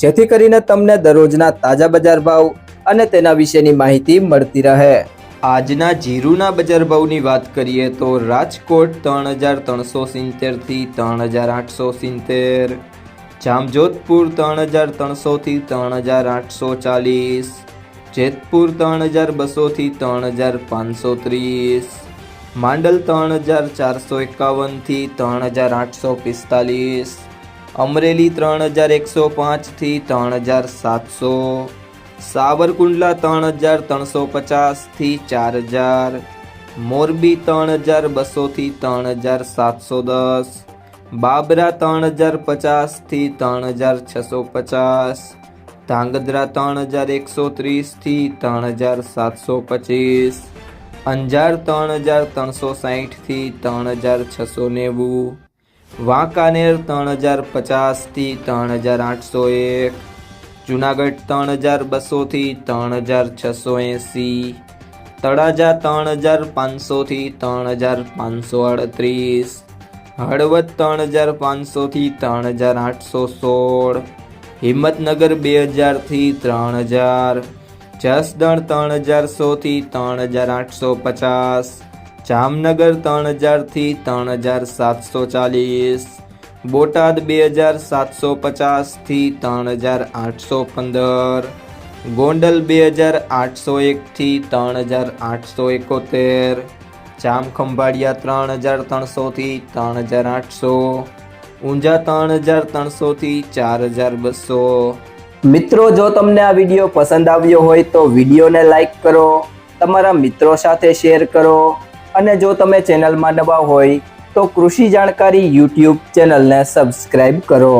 જેથી કરીને તમને દરરોજના તાજા બજાર ભાવ અને તેના વિશેની માહિતી મળતી રહે. આજના જીરુના બજાર ભાવની વાત કરીએ તો રાજકોટ ત્રણ હજાર ત્રણસો સિત્તેરથી ત્રણ હજાર આઠસો સિત્તેર, જામજોધપુર ત્રણ હજાર ત્રણસોથી ત્રણ હજાર આઠસો ચાલીસ, જેતપુર ત્રણ હજાર બસોથી ત્રણ હજાર પાંચસો ત્રીસ, માંડલ ત્રણ હજાર ચારસો એકાવનથી ત્રણ હજાર આઠસો પિસ્તાલીસ અમરેલી ત્રણ હજાર એકસો પાંચથી ત્રણ હજાર સાતસો સાવરકુંડલા ત્રણ હજાર ત્રણસો પચાસથી ચાર હજાર મોરબી ત્રણ હજાર બસોથી ત્રણ હજાર સાતસો દસ બાબરા ત્રણ હજાર પચાસથી ત્રણ હજાર છસો પચાસ ધાંગધ્રા ત્રણ હજાર એકસો ત્રીસથી ત્રણ હજાર સાતસો પચીસ અંજાર ત્રણ હજાર ત્રણસો સાહીઠથી ત્રણ હજાર છસો નેવું વાંકાનેર ત્રણ હજાર પચાસથી ત્રણ હજાર આઠસો એક જુનાગઢ ત્રણ હજાર બસોથી ત્રણ હજાર છસો એંસી તળાજા ત્રણ હજાર પાંચસોથી ત્રણ હજાર પાંચસો અડત્રીસ હળવદ ત્રણ હજાર પાંચસોથી ત્રણ હજાર આઠસો સોળ હિંમતનગર બે હજારથી ત્રણ હજાર જસદણ ત્રણ હજાર સોથી ત્રણ હજાર આઠસો પચાસ જામનગર ત્રણ હજારથી ત્રણ હજાર સાતસો ચાલીસ, બોટાદ બે હજાર સાતસો પચાસથી ત્રણ હજાર આઠસો પંદર, ગોંડલ બે હજાર આઠસો એકથી ત્રણ હજાર આઠસો એકોતેર, જામખંભાળિયા ત્રણ હજાર ત્રણસોથી ત્રણ હજાર આઠસો, ઊંઝા ત્રણ હજાર ત્રણસોથી ચાર હજાર બસો. મિત્રો, જો તમને આ વીડિયો પસંદ આવ્યો હોય તો વિડીયોને લાઈક કરો, તમારા મિત્રો સાથે શેર કરો અને જો તમે ચેનલમાં નવા હોય તો કૃષિ જાણકારી યુટ્યુબ ચેનલને સબસ્ક્રાઈબ કરો.